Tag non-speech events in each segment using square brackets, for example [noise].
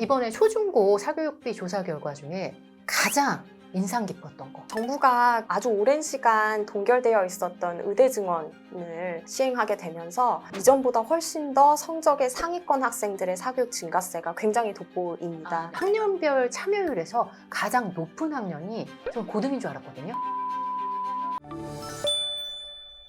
이번에 초중고 사교육비 조사 결과 중에 가장 인상 깊었던 거. 정부가 아주 오랜 시간 동결되어 있었던 의대 증원을 시행하게 되면서 이전보다 훨씬 더 성적의 상위권 학생들의 사교육 증가세가 굉장히 돋보입니다. 학년별 참여율에서 가장 높은 학년이 좀 고등인 줄 알았거든요.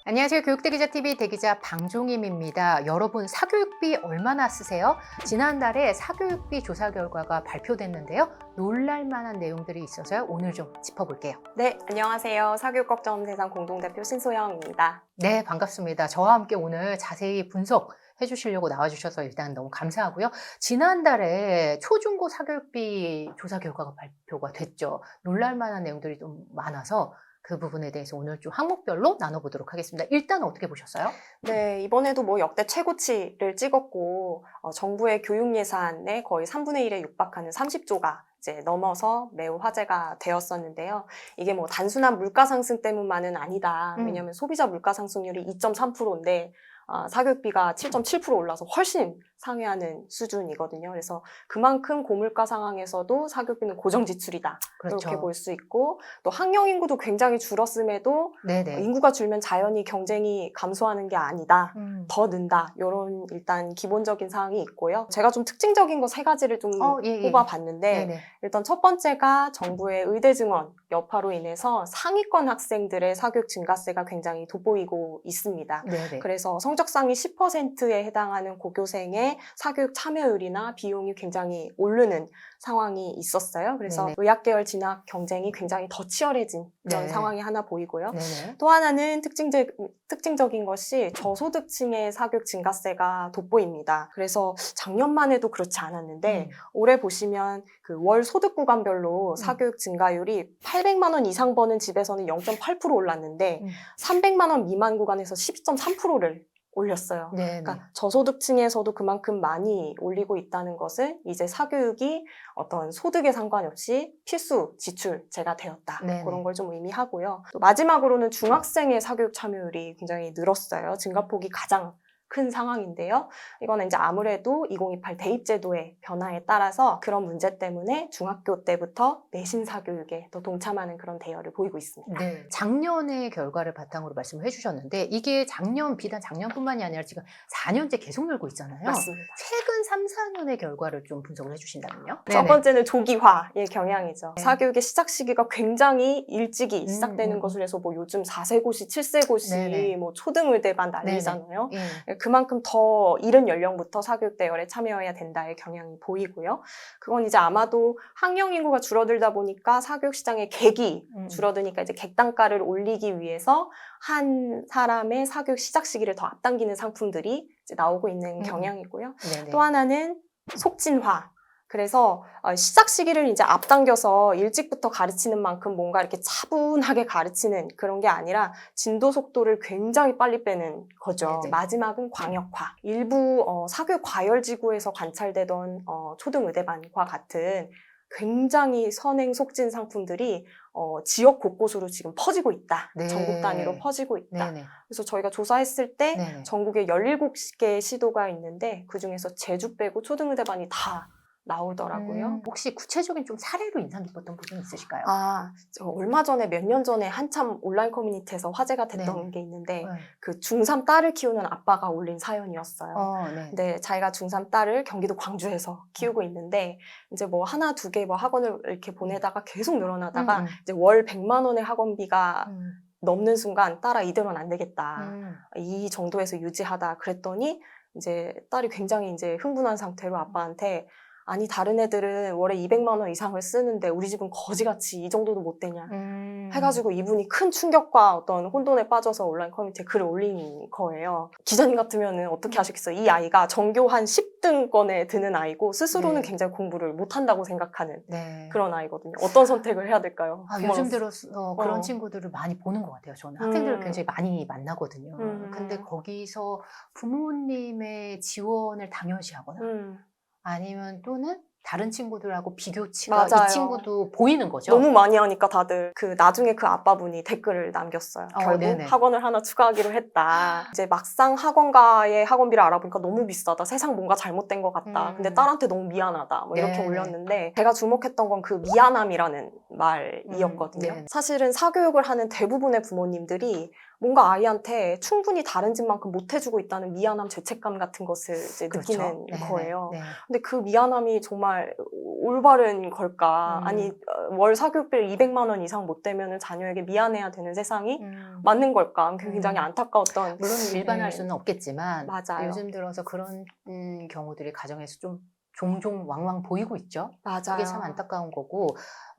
안녕하세요. 교육대 기자 TV 대기자 방종임입니다. 여러분 사교육비 얼마나 쓰세요? 지난달에 사교육비 조사 결과가 발표됐는데요. 놀랄만한 내용들이 있어서요. 오늘 좀 짚어볼게요. 네, 안녕하세요. 사교육 걱정 세상 공동대표 신소영입니다. 네, 반갑습니다. 저와 함께 오늘 자세히 분석 해 주시려고 나와주셔서 일단 너무 감사하고요. 지난달에 초중고 사교육비 조사 결과가 발표가 됐죠. 놀랄만한 내용들이 좀 많아서 그 부분에 대해서 오늘 좀 항목별로 나눠보도록 하겠습니다. 일단 어떻게 보셨어요? 네, 이번에도 뭐 역대 최고치를 찍었고 어, 정부의 교육 예산의 거의 3분의 1에 육박하는 30조가 이제 넘어서 매우 화제가 되었었는데요. 이게 뭐 단순한 물가 상승 때문만은 아니다. 음. 왜냐하면 소비자 물가 상승률이 2.3%인데 어, 사교육비가 7.7% 올라서 훨씬 상회하는 수준이거든요. 그래서 그만큼 고물가 상황에서도 사교육비는 고정 지출이다. 이렇게 볼 수 있고 또 학령 인구도 굉장히 줄었음에도 네네. 인구가 줄면 자연히 경쟁이 감소하는 게 아니다. 음. 더 는다. 이런 일단 기본적인 사항이 있고요. 제가 좀 특징적인 거 세 가지를 좀 어, 예, 예. 뽑아봤는데 네네. 일단 첫 번째가 정부의 의대 증원 여파로 인해서 상위권 학생들의 사교육 증가세가 굉장히 돋보이고 있습니다. 네네. 그래서 성적 상위 10%에 해당하는 고교생의 사교육 참여율이나 비용이 굉장히 오르는 상황이 있었어요. 그래서 네네. 의학계열 진학 경쟁이 굉장히 더 치열해진 그런 네. 상황이 하나 보이고요. 네네. 또 하나는 특징적, 특징적인 것이 저소득층의 사교육 증가세가 돋보입니다. 그래서 작년만 해도 그렇지 않았는데 음. 올해 보시면 그 월 소득 구간별로 사교육 증가율이 800만 원 이상 버는 집에서는 0.8% 올랐는데 음. 300만 원 미만 구간에서 12.3%를 올렸어요. 네네. 그러니까 저소득층에서도 그만큼 많이 올리고 있다는 것을 이제 사교육이 어떤 소득에 상관없이 필수 지출제가 되었다. 네네. 그런 걸 좀 의미하고요. 또 마지막으로는 중학생의 사교육 참여율이 굉장히 늘었어요. 증가폭이 가장 큰 상황인데요. 이거는 이제 아무래도 2028 대입제도의 변화에 따라서 그런 문제 때문에 중학교 때부터 내신 사 교육에 더 동참하는 그런 대열을 보이고 있습니다. 네. 작년의 결과를 바탕으로 말씀을 해주셨는데 이게 작년 비단 작년뿐만이 아니라 지금 4년째 계속 늘고 있잖아요. 맞습니다. 최근 3, 4년의 결과를 좀 분석을 해주신다면요? 첫 번째는 조기화의 경향이죠. 네. 사교육의 시작 시기가 굉장히 일찍이 음, 시작되는 음. 것으로 해서 뭐 요즘 4세 고시, 7세 고시, 네네. 뭐 초등의대반 난리잖아요. 예. 그만큼 더 이른 연령부터 사교육 대열에 참여해야 된다의 경향이 보이고요. 그건 이제 아마도 학령 인구가 줄어들다 보니까 사교육 시장의 객이 음. 줄어드니까 이제 객단가를 올리기 위해서 한 사람의 사교육 시작 시기를 더 앞당기는 상품들이 나오고 있는 음. 경향이고요. 네네. 또 하나는 속진화. 그래서 어, 시작 시기를 이제 앞당겨서 일찍부터 가르치는 만큼 뭔가 이렇게 차분하게 가르치는 그런 게 아니라 진도 속도를 굉장히 빨리 빼는 거죠. 네네. 이제 마지막은 광역화. 일부 어, 사교육 과열 지구에서 관찰되던 어, 초등 의대반과 같은 굉장히 선행 속진 상품들이 어, 지역 곳곳으로 지금 퍼지고 있다. 네. 전국 단위로 퍼지고 있다. 네네. 그래서 저희가 조사했을 때 네네. 전국에 17개 시도가 있는데 그중에서 제주 빼고 초등의대반이 다 나오더라고요. 음, 혹시 구체적인 좀 사례로 인상 깊었던 부분 있으실까요? 아, 저 얼마 전에 몇 년 전에 한참 온라인 커뮤니티에서 화제가 됐던 네. 게 있는데 네. 그 중3 딸을 키우는 아빠가 올린 사연이었어요. 어, 네. 근데 자기가 중3 딸을 경기도 광주에서 키우고 있는데 이제 뭐 하나 두 개 뭐 학원을 이렇게 보내다가 계속 늘어나다가 음, 음. 이제 월 100만 원의 학원비가 음, 넘는 순간 딸아 이대로는 안 되겠다. 음. 이 정도에서 유지하다 그랬더니 이제 딸이 굉장히 이제 흥분한 상태로 아빠한테 아니 다른 애들은 월에 200만 원 이상을 쓰는데 우리 집은 거지같이 이 정도도 못 되냐 음. 해가지고 이분이 큰 충격과 어떤 혼돈에 빠져서 온라인 커뮤니티에 글을 올린 거예요. 기자님 같으면은 어떻게 하시겠어요? 이 아이가 전교 한 10등권에 드는 아이고 스스로는 네. 굉장히 공부를 못한다고 생각하는 네. 그런 아이거든요. 어떤 선택을 해야 될까요? 아. 요즘 들어서 그런 어. 친구들을 많이 보는 것 같아요. 저는 학생들을 음. 굉장히 많이 만나거든요. 음. 근데 거기서 부모님의 지원을 당연시하거나 음, 아니면 또는 다른 친구들하고 비교치가 맞아요. 이 친구도 보이는 거죠. 너무 많이 하니까 다들 그 나중에 그 아빠분이 댓글을 남겼어요. 어, 결국 네네. 학원을 하나 추가하기로 했다. 이제 막상 학원가의 학원비를 알아보니까 너무 비싸다. 세상 뭔가 잘못된 것 같다. 음. 근데 딸한테 너무 미안하다. 뭐 이렇게 네네. 올렸는데 제가 주목했던 건 그 미안함이라는 말이었거든요. 음. 사실은 사교육을 하는 대부분의 부모님들이 뭔가 아이한테 충분히 다른 집만큼 못 해주고 있다는 미안함, 죄책감 같은 것을 이제 그렇죠. 느끼는 네네. 거예요. 네. 근데 그 미안함이 정말 올바른 걸까? 음. 아니 어, 월 사교육비를 200만 원 이상 못 되면 자녀에게 미안해야 되는 세상이 음. 맞는 걸까? 그게 굉장히 음. 안타까웠던 물론 일반할 네. 수는 없겠지만 맞아요. 요즘 들어서 그런 음, 경우들이 가정에서 좀 종종 왕왕 보이고 있죠. 맞아요. 그게 참 안타까운 거고,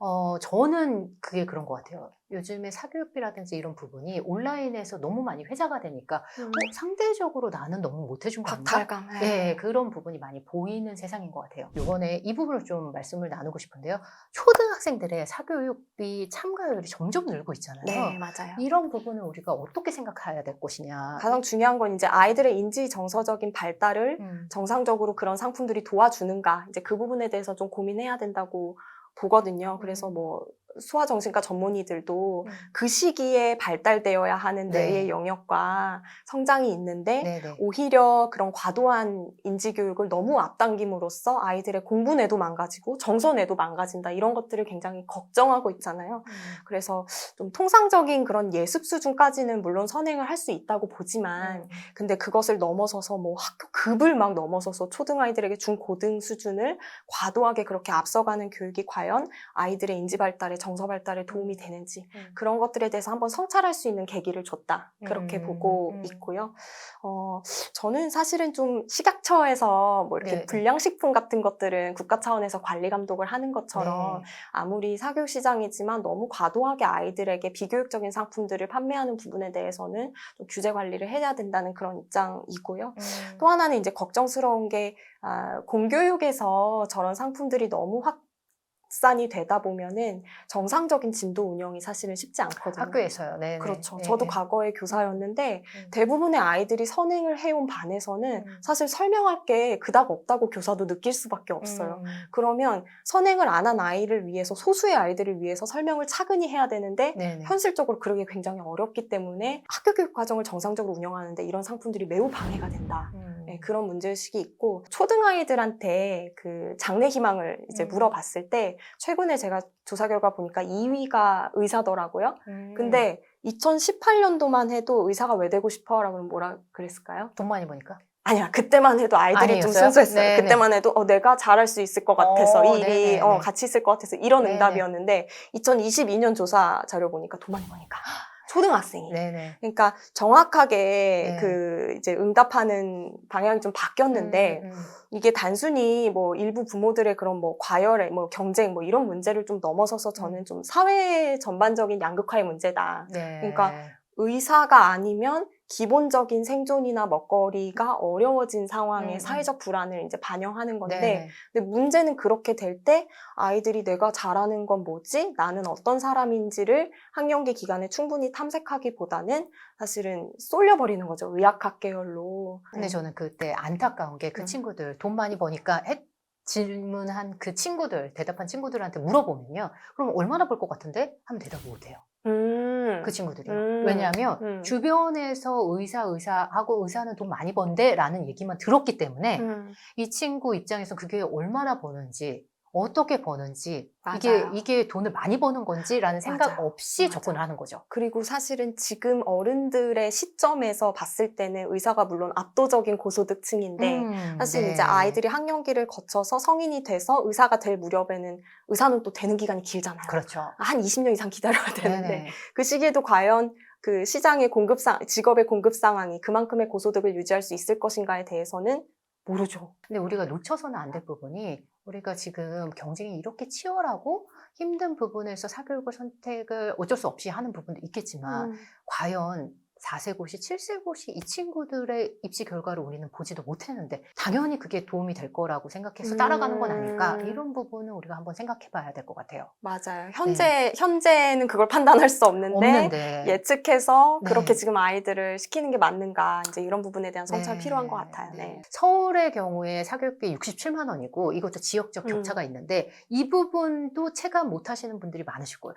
어, 저는 그게 그런 것 같아요. 요즘에 사교육비라든지 이런 부분이 온라인에서 너무 많이 회자가 되니까 음. 어, 상대적으로 나는 너무 못해준 거 아닌가? 박탈감. 네. 네, 그런 부분이 많이 보이는 세상인 것 같아요. 이번에 이 부분을 좀 말씀을 나누고 싶은데요. 초등학생들의 사교육비 참가율이 점점 늘고 있잖아요. 네, 맞아요. 이런 부분을 우리가 어떻게 생각해야 될 것이냐. 가장 중요한 건 이제 아이들의 인지 정서적인 발달을 음, 정상적으로 그런 상품들이 도와주는가 이제 그 부분에 대해서 좀 고민해야 된다고 보거든요. 그래서 음. 뭐 소아정신과 전문의들도 음. 그 시기에 발달되어야 하는 네. 뇌의 영역과 성장이 있는데 네네. 오히려 그런 과도한 인지 교육을 너무 앞당김으로써 아이들의 공부내도 망가지고 정서내도 망가진다 이런 것들을 굉장히 걱정하고 있잖아요. 음, 그래서 좀 통상적인 그런 예습 수준까지는 물론 선행을 할 수 있다고 보지만 음, 근데 그것을 넘어서서 뭐 학교 급을 막 넘어서서 초등 아이들에게 중고등 수준을 과도하게 그렇게 앞서가는 교육이 과연 아이들의 인지 발달에 정서 발달에 도움이 되는지 음. 그런 것들에 대해서 한번 성찰할 수 있는 계기를 줬다. 그렇게 음, 보고 음. 있고요. 어, 저는 사실은 좀 식약처에서 뭐 이렇게 네. 불량식품 같은 것들은 국가 차원에서 관리 감독을 하는 것처럼 네. 아무리 사교육 시장이지만 너무 과도하게 아이들에게 비교육적인 상품들을 판매하는 부분에 대해서는 좀 규제 관리를 해야 된다는 그런 입장이고요. 음, 또 하나는 이제 걱정스러운 게 아, 공교육에서 저런 상품들이 너무 확 산이 되다 보면은 정상적인 진도 운영이 사실은 쉽지 않거든요. 학교에서요. 네. 그렇죠. 네, 저도 네. 과거에 교사였는데 음. 대부분의 아이들이 선행을 해온 반에서는 음. 사실 설명할 게 그닥 없다고 교사도 느낄 수밖에 없어요. 음, 그러면 선행을 안 한 아이를 위해서 소수의 아이들을 위해서 설명을 차근히 해야 되는데 네네. 현실적으로 그러기 굉장히 어렵기 때문에 학교 교육 과정을 정상적으로 운영하는데 이런 상품들이 매우 방해가 된다. 음. 네, 그런 문제의식이 있고 초등아이들한테 그 장래 희망을 이제 음. 물어봤을 때 최근에 제가 조사 결과 보니까 2위가 의사더라고요. 음. 근데 2018년도만 해도 의사가 왜 되고 싶어 라고 는 뭐라 그랬을까요? 돈 많이 버니까. 아니야 그때만 해도 아이들이 좀 아니었어요? 순수했어요. 네네. 그때만 해도 어, 내가 잘할 수 있을 것 같아서 어, 이 일이 네네네. 어, 같이 있을 것 같아서 이런. 응답이었는데 2022년 조사 자료 보니까 돈 많이 버니까 초등학생이. 네네. 그러니까 정확하게 네. 그 이제 응답하는 방향이 좀 바뀌었는데 음, 음. 이게 단순히 뭐 일부 부모들의 그런 뭐 과열의 뭐 경쟁 뭐 이런 문제를 좀 넘어서서 저는 좀 사회 전반적인 양극화의 문제다. 네. 그러니까 의사가 아니면 기본적인 생존이나 먹거리가 어려워진 상황의 음, 음. 사회적 불안을 이제 반영하는 건데 네네. 근데 문제는 그렇게 될 때 아이들이 내가 잘하는 건 뭐지? 나는 어떤 사람인지를 학령기 기간에 충분히 탐색하기보다는 사실은 쏠려버리는 거죠. 의학학 계열로. 근데 저는 그때 안타까운 게그 음. 친구들 돈 많이 버니까 했, 질문한 그 친구들, 대답한 친구들한테 물어보면요. 그럼 얼마나 벌 것 같은데? 하면 대답을 못해요. 음. 그 친구들이요. 음. 왜냐하면 음. 주변에서 의사, 의사하고 의사는 돈 많이 번대 라는 얘기만 들었기 때문에 음. 이 친구 입장에서 그게 얼마나 버는지, 어떻게 버는지, 이게, 맞아요. 이게 돈을 많이 버는 건지라는 생각 맞아요. 없이 맞아요. 접근을 하는 거죠. 그리고 사실은 지금 어른들의 시점에서 봤을 때는 의사가 물론 압도적인 고소득층인데 음, 사실 네. 이제 아이들이 학령기를 거쳐서 성인이 돼서 의사가 될 무렵에는 의사는 또 되는 기간이 길잖아요. 그렇죠. 한 20년 이상 기다려야 [laughs] 되는데 네네. 그 시기에도 과연 그 시장의 공급 상 직업의 공급 상황이 그만큼의 고소득을 유지할 수 있을 것인가에 대해서는 모르죠. 근데 우리가 놓쳐서는 안 될 부분이 우리가 지금 경쟁이 이렇게 치열하고 힘든 부분에서 사교육을 선택을 어쩔 수 없이 하는 부분도 있겠지만 음. 과연 4세고시, 7세고시 이 친구들의 입시 결과를 우리는 보지도 못했는데 당연히 그게 도움이 될 거라고 생각해서 따라가는 건 아닐까 음. 이런 부분은 우리가 한번 생각해 봐야 될 것 같아요. 맞아요. 현재 현재는 그걸 판단할 수 없는데, 네. 없는데 예측해서 네. 그렇게 지금 아이들을 시키는 게 맞는가 이제 이런 부분에 대한 성찰이 네. 필요한 것 같아요. 네. 네. 서울의 경우에 사교육비 67만 원이고 이것도 지역적 음. 격차가 있는데 이 부분도 체감 못 하시는 분들이 많으실 거예요.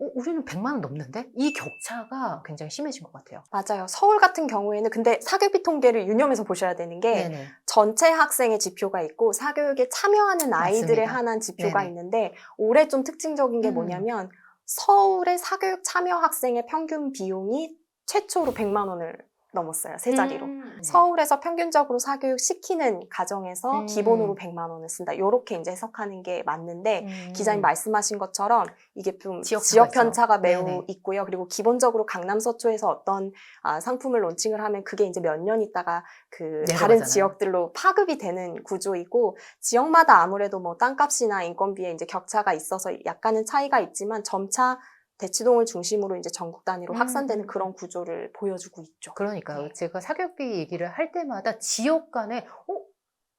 어, 우리는 100만 원 넘는데 이 격차가 굉장히 심해진 것 같아요. 맞아요. 서울 같은 경우에는 근데 사교육비 통계를 유념해서 보셔야 되는 게 네네. 전체 학생의 지표가 있고 사교육에 참여하는 아이들의 맞습니다. 한한 지표가 네네. 있는데 올해 좀 특징적인 게 음. 뭐냐면 서울의 사교육 참여 학생의 평균 비용이 최초로 100만 원을 넘었어요. 세 자리로. 음. 서울에서 평균적으로 사교육 시키는 가정에서 음. 기본으로 100만 원을 쓴다. 이렇게 이제 해석하는 게 맞는데 음. 기자님 말씀하신 것처럼 이게 좀 지역 지역, 차가 편차가. 매우 네네. 있고요. 그리고 기본적으로 강남 서초에서 어떤 아, 상품을 론칭을 하면 그게 이제 몇 년 있다가 그 다른 내려가잖아요. 지역들로 파급이 되는 구조이고 지역마다 아무래도 뭐 땅값이나 인건비에 이제 격차가 있어서 약간은 차이가 있지만 점차 대치동을 중심으로 이제 전국 단위로 음. 확산되는 그런 구조를 보여주고 있죠. 그러니까요. 네. 제가 사교육비 얘기를 할 때마다 지역 간에 어?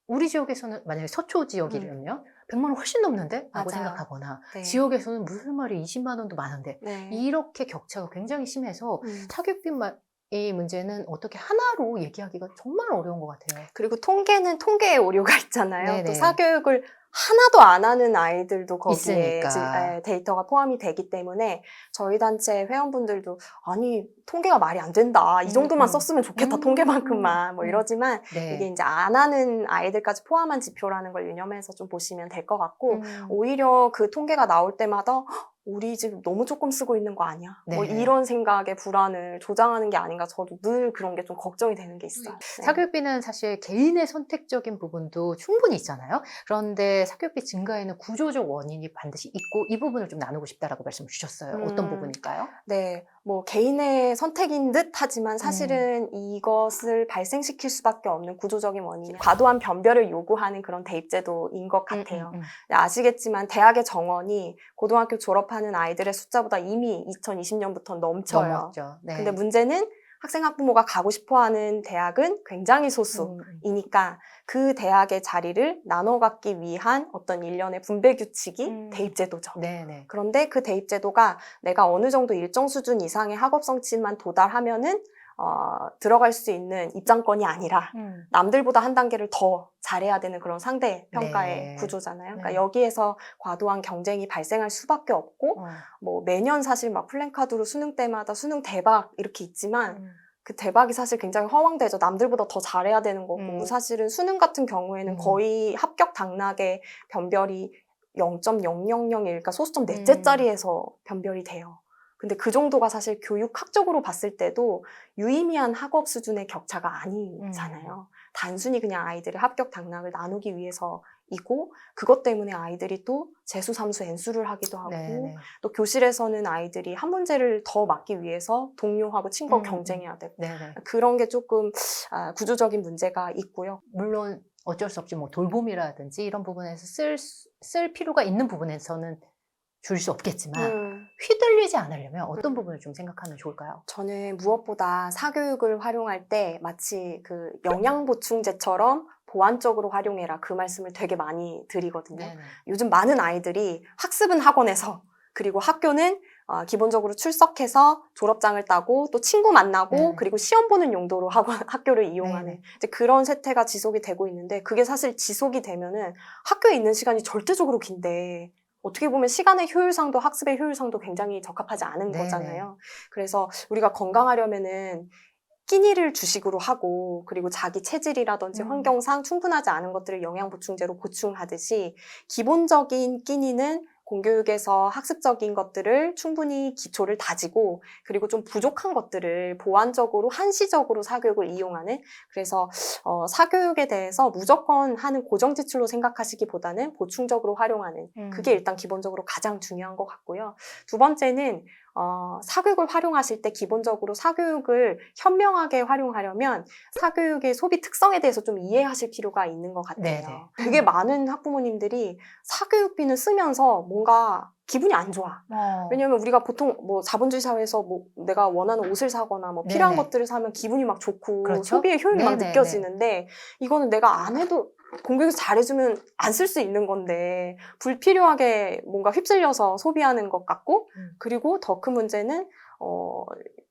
우리 지역에서는 만약에 서초 지역이라면 100만 원 훨씬 넘는데? 라고 음. 맞아요. 생각하거나 네. 지역에서는 무슨 말이 20만 원도 많은데 네. 이렇게 격차가 굉장히 심해서 음. 사교육비의 문제는 어떻게 하나로 얘기하기가 정말 어려운 것 같아요. 그리고 통계는 통계의 오류가 있잖아요. 네네. 또 사교육을 하나도 안 하는 아이들도 거기에 있으니까. 지- 에, 데이터가 포함이 되기 때문에 저희 단체 회원분들도 아니 통계가 말이 안 된다. 이 정도만 음, 음. 썼으면 좋겠다. 음, 통계만큼만 뭐 음. 이러지만 네. 이게 이제 안 하는 아이들까지 포함한 지표라는 걸 유념해서 좀 보시면 될 것 같고 음. 오히려 그 통계가 나올 때마다 "헉, 우리 지금 너무 조금 쓰고 있는 거 아니야? 뭐 네. 이런 생각의 불안을 조장하는 게 아닌가 저도 늘 그런 게 좀 걱정이 되는 게 있어요. 네. 사교육비는 사실 개인의 선택적인 부분도 충분히 있잖아요. 그런데 사교육비 증가에는 구조적 원인이 반드시 있고 이 부분을 좀 나누고 싶다라고 말씀 주셨어요. 어떤 음. 부분일까요? 네, 뭐 개인의 선택인 듯 음. 하지만 사실은 이것을 발생시킬 수밖에 없는 구조적인 원인이 과도한 변별을 요구하는 그런 대입제도인 것 같아요. 음, 음, 음. 네, 아시겠지만 대학의 정원이 고등학교 졸업하는 아이들의 숫자보다 이미 2020년부터 넘쳐요. 넘었죠. 네. 근데 문제는 학생 학부모가 가고 싶어하는 대학은 굉장히 소수. 음, 음. 이니까 그 대학의 자리를 나눠 갖기 위한 어떤 일련의 분배 규칙이 음. 대입 제도죠. 네네. 그런데 그 대입 제도가 내가 어느 정도 일정 수준 이상의 학업 성취만 도달하면은 어, 들어갈 수 있는 입장권이 아니라 음. 남들보다 한 단계를 더 잘해야 되는 그런 상대 평가의 네. 구조잖아요. 그러니까 네. 여기에서 과도한 경쟁이 발생할 수밖에 없고 어. 뭐 매년 사실 막 플랜카드로 수능 때마다 수능 대박 이렇게 있지만 음. 그 대박이 사실 굉장히 허황되죠. 남들보다 더 잘해야 되는 거고 음. 사실은 수능 같은 경우에는 음. 거의 합격 당락의 변별이 0.000일, 그러니까 소수점 넷째짜리에서 변별이 돼요. 근데 그 정도가 사실 교육학적으로 봤을 때도 유의미한 학업 수준의 격차가 아니잖아요. 단순히 그냥 아이들의 합격 당락을 나누기 위해서이고 그것 때문에 아이들이 또 재수, 삼수, N수를 하기도 하고 네네. 또 교실에서는 아이들이 한 문제를 더 맞기 위해서 동료하고 친구와 음, 경쟁해야 되고 네네. 그런 게 조금 아, 구조적인 문제가 있고요. 물론 어쩔 수 없지 뭐 돌봄이라든지 이런 부분에서 쓸, 수- 쓸 필요가 있는 부분에서는 줄 수 없겠지만 음, 휘둘리지 않으려면 어떤 음. 부분을 좀 생각하면 좋을까요? 저는 무엇보다 사교육을 활용할 때 마치 그 영양 보충제처럼 보완적으로 활용해라 그 말씀을 되게 많이 드리거든요. 네네. 요즘 많은 아이들이 학습은 학원에서 그리고 학교는 어, 기본적으로 출석해서 졸업장을 따고 또 친구 만나고 네. 그리고 시험 보는 용도로 학원 학교를 이용하는 네네. 이제 그런 세태가 지속이 되고 있는데 그게 사실 지속이 되면은 학교에 있는 시간이 절대적으로 긴데 어떻게 보면 시간의 효율상도 학습의 효율상도 굉장히 적합하지 않은 네네. 거잖아요. 그래서 우리가 건강하려면은 끼니를 주식으로 하고 그리고 자기 체질이라든지 음. 환경상 충분하지 않은 것들을 영양 보충제로 보충하듯이 기본적인 끼니는 공교육에서 학습적인 것들을 충분히 기초를 다지고 그리고 좀 부족한 것들을 보완적으로 한시적으로 사교육을 이용하는 그래서 어, 사교육에 대해서 무조건 하는 고정 지출로 생각하시기보다는 보충적으로 활용하는 음. 그게 일단 기본적으로 가장 중요한 것 같고요. 두 번째는 어, 사교육을 활용하실 때 기본적으로 사교육을 현명하게 활용하려면 사교육의 소비 특성에 대해서 좀 이해하실 필요가 있는 것 같아요. 네네. 되게 많은 학부모님들이 사교육비는 쓰면서 뭔가 기분이 안 좋아. 어. 왜냐면 우리가 보통 뭐 자본주의 사회에서 뭐 내가 원하는 옷을 사거나 뭐 필요한 네네. 것들을 사면 기분이 막 좋고 그렇죠. 소비의 효용이 막 네네네. 느껴지는데 이거는 내가 안 해도 공격에서 잘해주면 안 쓸 수 있는 건데 불필요하게 뭔가 휩쓸려서 소비하는 것 같고 음. 그리고 더 큰 문제는 어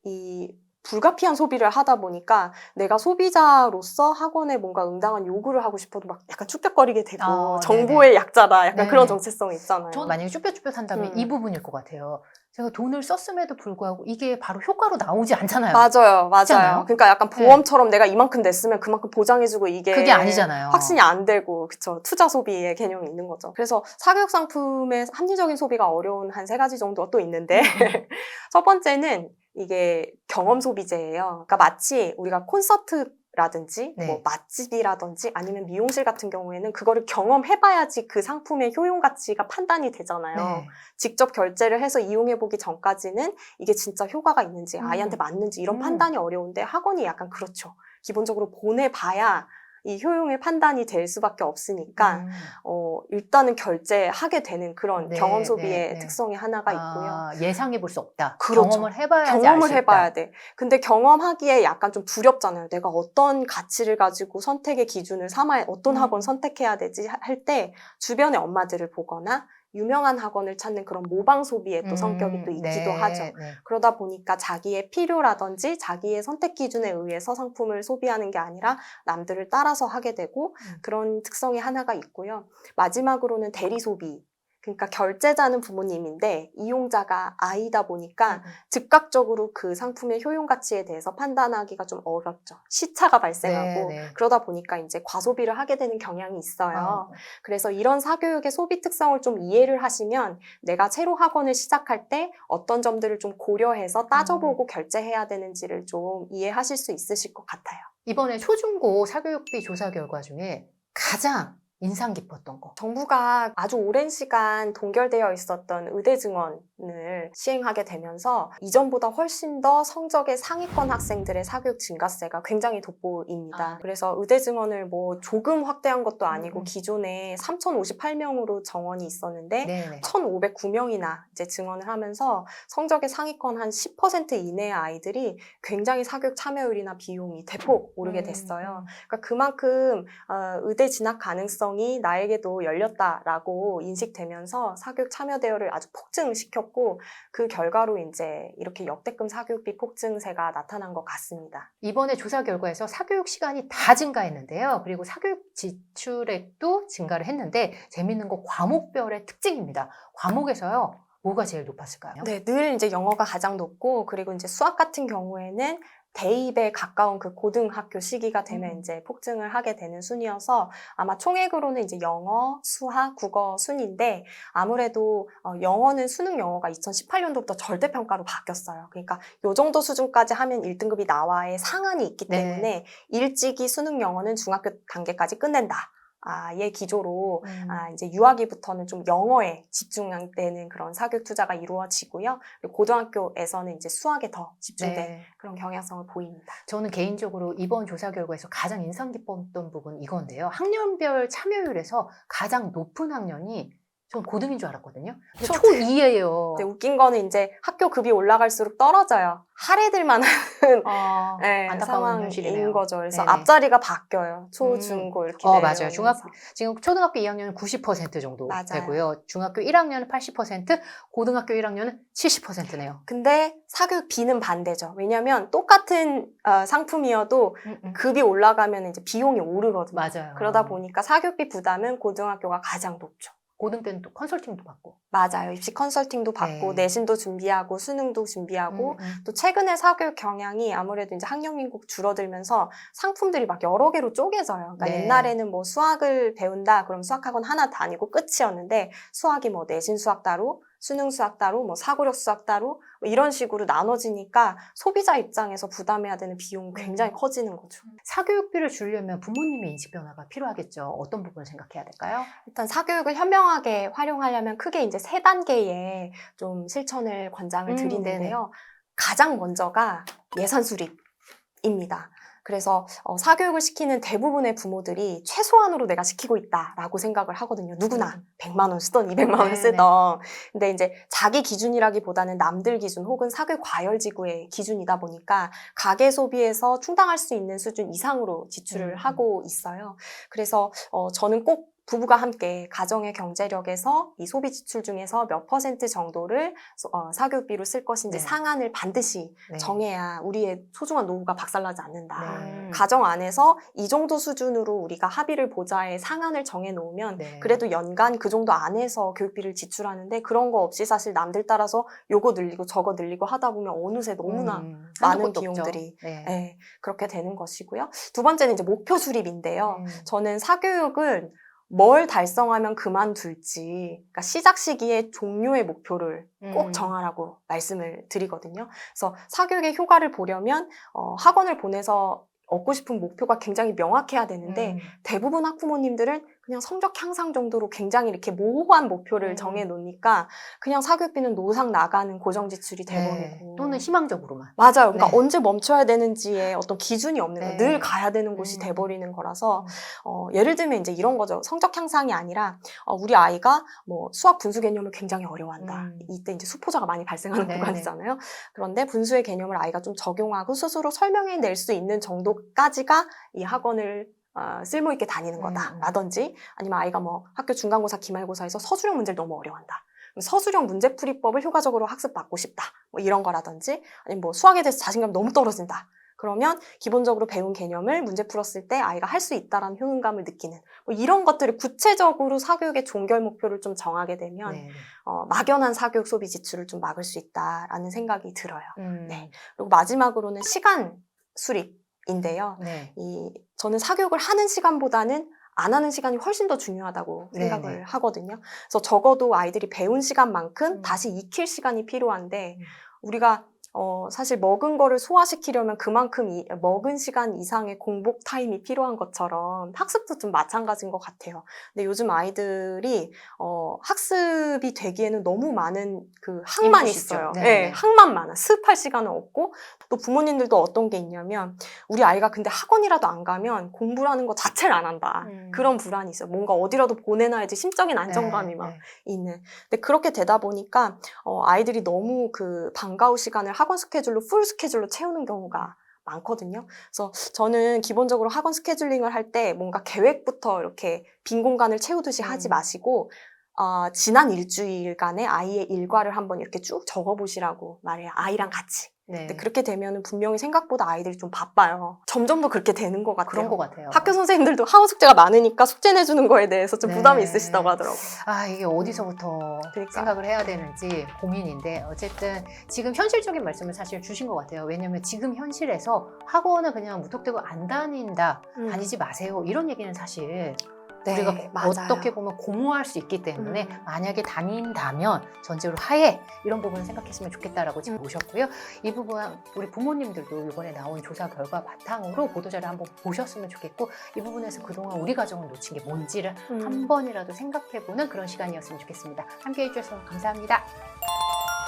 이 불가피한 소비를 하다 보니까 내가 소비자로서 학원에 뭔가 응당한 요구를 하고 싶어도 막 약간 쭈뼛거리게 되고 아, 정보의 약자다 약간 네네. 그런 정체성이 있잖아요. 저는 만약에 쭈뼛쭈뼛 한다면 음. 이 부분일 것 같아요. 제가 돈을 썼음에도 불구하고 이게 바로 효과로 나오지 않잖아요. 맞아요, 그렇지 않아요? 맞아요. 그러니까 약간 보험처럼 내가 이만큼 냈으면 그만큼 보장해주고 이게 그게 아니잖아요. 확신이 안 되고 그쵸 투자 소비의 개념이 있는 거죠. 그래서 사교육 상품의 합리적인 소비가 어려운 한 세 가지 정도가 또 있는데 음. [laughs] 첫 번째는 이게 경험 소비재예요. 그러니까 마치 우리가 콘서트 라든지 네. 뭐 맛집이라든지 아니면 미용실 같은 경우에는 그거를 경험해봐야지 그 상품의 효용 가치가 판단이 되잖아요. 네. 직접 결제를 해서 이용해보기 전까지는 이게 진짜 효과가 있는지 음. 아이한테 맞는지 이런 음. 판단이 어려운데 학원이 약간 그렇죠. 기본적으로 보내봐야 이 효용의 판단이 될 수밖에 없으니까 음. 어, 일단은 결제하게 되는 그런 네, 경험 소비의 네, 네. 특성이 하나가 있고요. 아, 예상해 볼 수 없다. 그렇죠. 경험을 해봐야지 경험을 해봐야. 돼. 근데 경험하기에 약간 좀 두렵잖아요. 내가 어떤 가치를 가지고 선택의 기준을 삼아야 어떤 음. 학원 선택해야 되지 할 때 주변의 엄마들을 보거나 유명한 학원을 찾는 그런 모방 소비의 또 음, 성격이 또 있기도 네, 하죠. 네. 그러다 보니까 자기의 필요라든지 자기의 선택 기준에 의해서 상품을 소비하는 게 아니라 남들을 따라서 하게 되고 음. 그런 특성이 하나가 있고요. 마지막으로는 대리 소비. 그러니까 결제자는 부모님인데 이용자가 아이다 보니까 음. 즉각적으로 그 상품의 효용 가치에 대해서 판단하기가 좀 어렵죠. 시차가 발생하고 네, 네. 그러다 보니까 이제 과소비를 하게 되는 경향이 있어요. 어. 그래서 이런 사교육의 소비 특성을 좀 이해를 하시면 내가 새로 학원을 시작할 때 어떤 점들을 좀 고려해서 따져보고 결제해야 되는지를 좀 이해하실 수 있으실 것 같아요. 이번에 초중고 사교육비 조사 결과 중에 가장 인상 깊었던 거. 정부가 아주 오랜 시간 동결되어 있었던 의대 증원 을 시행하게 되면서 이전보다 훨씬 더 성적의 상위권 학생들의 사교육 증가세가 굉장히 돋보입니다. 아. 그래서 의대 증원을 뭐 조금 확대한 것도 아니고 음, 음. 기존에 3,058명으로 정원이 있었는데 네네. 1,509명이나 이제 증원을 하면서 성적의 상위권 한 10% 이내의 아이들이 굉장히 사교육 참여율이나 비용이 대폭 오르게 음, 됐어요. 그러니까 그만큼 어, 의대 진학 가능성이 나에게도 열렸다라고 인식되면서 사교육 참여 대열을 아주 폭증시켰 고 그 결과로 이제 이렇게 역대급 사교육비 폭증세가 나타난 것 같습니다. 이번에 조사 결과에서 사교육 시간이 다 증가했는데요. 그리고 사교육 지출액도 증가를 했는데 재밌는 거 과목별의 특징입니다. 과목에서요. 뭐가 제일 높았을까요? 네, 늘 이제 영어가 가장 높고 그리고 이제 수학 같은 경우에는 대입에 가까운 그 고등학교 시기가 되면 음. 이제 폭증을 하게 되는 순이어서 아마 총액으로는 이제 영어, 수학, 국어 순인데 아무래도 어, 영어는 수능 영어가 2018년도부터 절대평가로 바뀌었어요. 그러니까 요 정도 수준까지 하면 1등급이 나와의 상한이 있기 네. 때문에 일찍이 수능 영어는 중학교 단계까지 끝낸다. 아의 기조로 음. 아, 이제 유아기부터는 좀 영어에 집중되는 그런 사교육 투자가 이루어지고요. 고등학교에서는 이제 수학에 더 집중된 네. 그런 경향성을 보입니다. 저는 개인적으로 이번 조사 결과에서 가장 인상 깊었던 부분 이건데요. 학년별 참여율에서 가장 높은 학년이 전 고등인 줄 알았거든요. 근데 저- 초2예요. 근데 웃긴 거는 이제 학교 급이 올라갈수록 떨어져요. 할애들만 하는 아, [laughs] 네, 안타까운 상황인 현실이네요. 거죠. 그래서 네네. 앞자리가 바뀌어요. 초, 음. 중, 고 이렇게. 어, 맞아요. 내려오면서. 중학- 지금 초등학교 2학년은 90% 정도 맞아요. 되고요. 중학교 1학년은 80%, 고등학교 1학년은 70%네요. 근데 사교육 비는 반대죠. 왜냐면 똑같은 어, 상품이어도 급이 올라가면 이제 비용이 오르거든요. 맞아요. 그러다 보니까 사교육비 부담은 고등학교가 가장 높죠. 고등 때는 또 컨설팅도 받고. 맞아요. 입시 컨설팅도 받고 네. 내신도 준비하고 수능도 준비하고 음, 음. 또 최근에 사교육 경향이 아무래도 이제 학령 인구 줄어들면서 상품들이 막 여러 개로 쪼개져요. 그러니까 네. 옛날에는 뭐 수학을 배운다 그럼 수학학원 하나 다니고 끝이었는데 수학이 뭐 내신 수학 따로 수능 수학 따로, 뭐 사고력 수학 따로 뭐 이런 식으로 나눠지니까 소비자 입장에서 부담해야 되는 비용이 굉장히 커지는 거죠. 사교육비를 주려면 부모님의 인식 변화가 필요하겠죠. 어떤 부분을 생각해야 될까요? 일단 사교육을 현명하게 활용하려면 크게 이제 세 단계의 좀 실천을 권장을 음, 드리는데요. 가장 먼저가 예산 수립입니다. 그래서 어, 사교육을 시키는 대부분의 부모들이 최소한으로 내가 시키고 있다라고 생각을 하거든요. 누구나 음. 100만 원 쓰던 200만 원. 쓰던. 근데 이제 자기 기준이라기보다는 남들 기준 혹은 사교육 과열 지구의 기준이다 보니까 가계 소비에서 충당할 수 있는 수준 이상으로 지출을 음. 하고 있어요. 그래서 어, 저는 꼭 부부가 함께 가정의 경제력에서 이 소비 지출 중에서 몇 퍼센트 정도를 소- 어, 사교육비로 쓸 것인지 네. 상한을 반드시 네. 정해야 우리의 소중한 노후가 박살나지 않는다. 네. 가정 안에서 이 정도 수준으로 우리가 합의를 보자의 상한을 정해 놓으면 네. 그래도 연간 그 정도 안에서 교육비를 지출하는데 그런 거 없이 사실 남들 따라서 요거 늘리고 저거 늘리고 하다 보면 어느새 너무나 음, 많은. 비용들이 네. 예, 그렇게 되는 것이고요. 두 번째는 이제 목표 수립인데요. 음. 저는 사교육은 뭘 달성하면 그만둘지, 그러니까 시작 시기에 종료의 목표를 꼭 음. 정하라고 말씀을 드리거든요. 그래서 사교육의 효과를 보려면 어, 학원을 보내서 얻고 싶은 목표가 굉장히 명확해야 되는데 음. 대부분 학부모님들은 그냥 성적 향상 정도로 굉장히 이렇게 모호한 목표를 음. 정해 놓으니까 그냥 사교육비는 노상 나가는 고정 지출이 네. 돼버리고 또는 희망적으로만. 맞아요. 그러니까 네. 언제 멈춰야 되는지에 어떤 기준이 없는 네. 거예요. 늘 가야 되는 곳이 음. 돼버리는 거라서 음. 어, 예를 들면 이제 이런 거죠. 성적 향상이 아니라 어, 우리 아이가 뭐 수학 분수 개념을 굉장히 어려워한다. 음. 이때 이제 수포자가 많이 발생하는 네네. 구간이잖아요. 그런데 분수의 개념을 아이가 좀 적용하고 스스로 설명해낼 수 있는 정도까지가 이 학원을 어, 쓸모 있게 다니는 음. 거다라든지 아니면 아이가 뭐 학교 중간고사 기말고사에서 서술형 문제를 너무 어려워한다. 서술형 문제풀이법을 효과적으로 학습받고 싶다. 뭐 이런 거라든지 아니면 뭐 수학에 대해서 자신감이 너무 떨어진다. 그러면 기본적으로 배운 개념을 문제 풀었을 때 아이가 할 수 있다라는 효능감을 느끼는 뭐 이런 것들을 구체적으로 사교육의 종결 목표를 좀 정하게 되면 네. 어, 막연한 사교육 소비 지출을 좀 막을 수 있다라는 생각이 들어요. 음. 네. 그리고 마지막으로는 시간 수립 인데요. 네. 이 저는 사교육을 하는 시간보다는 안 하는 시간이 훨씬 더 중요하다고 네네. 생각을 하거든요. 그래서 적어도 아이들이 배운 시간만큼 음. 다시 익힐 시간이 필요한데 음. 우리가 어, 사실 먹은 거를 소화시키려면 그만큼 이, 먹은 시간 이상의 공복 타임이 필요한 것처럼 학습도 좀 마찬가지인 것 같아요. 근데 요즘 아이들이 어, 학습이 되기에는 너무 많은 그 항만. 있어요. 네, 네, 네. 항만 많아. 습할 시간은 없고 또 부모님들도 어떤 게 있냐면 우리 아이가 근데 학원이라도 안 가면 공부를 하는 것 자체를 안 한다. 음. 그런 불안이 있어요. 뭔가 어디라도 보내놔야지 심적인 안정감이 네, 막 네. 있는. 근데 그렇게 되다 보니까 어, 아이들이 너무 그 방과 후 시간을 학원 스케줄로 풀 스케줄로 채우는 경우가 많거든요. 그래서 저는 기본적으로 학원 스케줄링을 할 때 뭔가 계획부터 이렇게 빈 공간을 채우듯이 하지 음. 마시고 어, 지난 일주일간의 아이의 일과를 한번 이렇게 쭉 적어보시라고 말해요. 아이랑 같이. 네. 그렇게 되면 분명히 생각보다 아이들이 좀 바빠요. 점점 더 그렇게 되는 것 같아요. 그런 것 같아요. 학교 선생님들도 학원 숙제가 많으니까 숙제 내주는 거에 대해서 좀 네. 부담이 있으시다고 하더라고요. 아, 이게 어디서부터 그러니까. 생각을 해야 되는지 고민인데, 어쨌든 지금 현실적인 말씀을 사실 주신 것 같아요. 왜냐면 지금 현실에서 학원을 그냥 무턱대고 안 다닌다, 음. 다니지 마세요. 이런 얘기는 사실 네, 우리가 고- 맞아요. 어떻게 보면 고무할 수 있기 때문에 음. 만약에 다닌다면 전제로 하에 이런 부분을 생각했으면 좋겠다라고 지금 음. 오셨고요. 이 부분 우리 부모님들도 이번에 나온 조사 결과 바탕으로 보도자료 한번 보셨으면 좋겠고 이 부분에서 그동안 우리 가정을 놓친 게 뭔지를 음. 한 번이라도 생각해보는 그런 시간이었으면 좋겠습니다. 함께해 주셔서 감사합니다.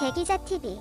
대기자 TV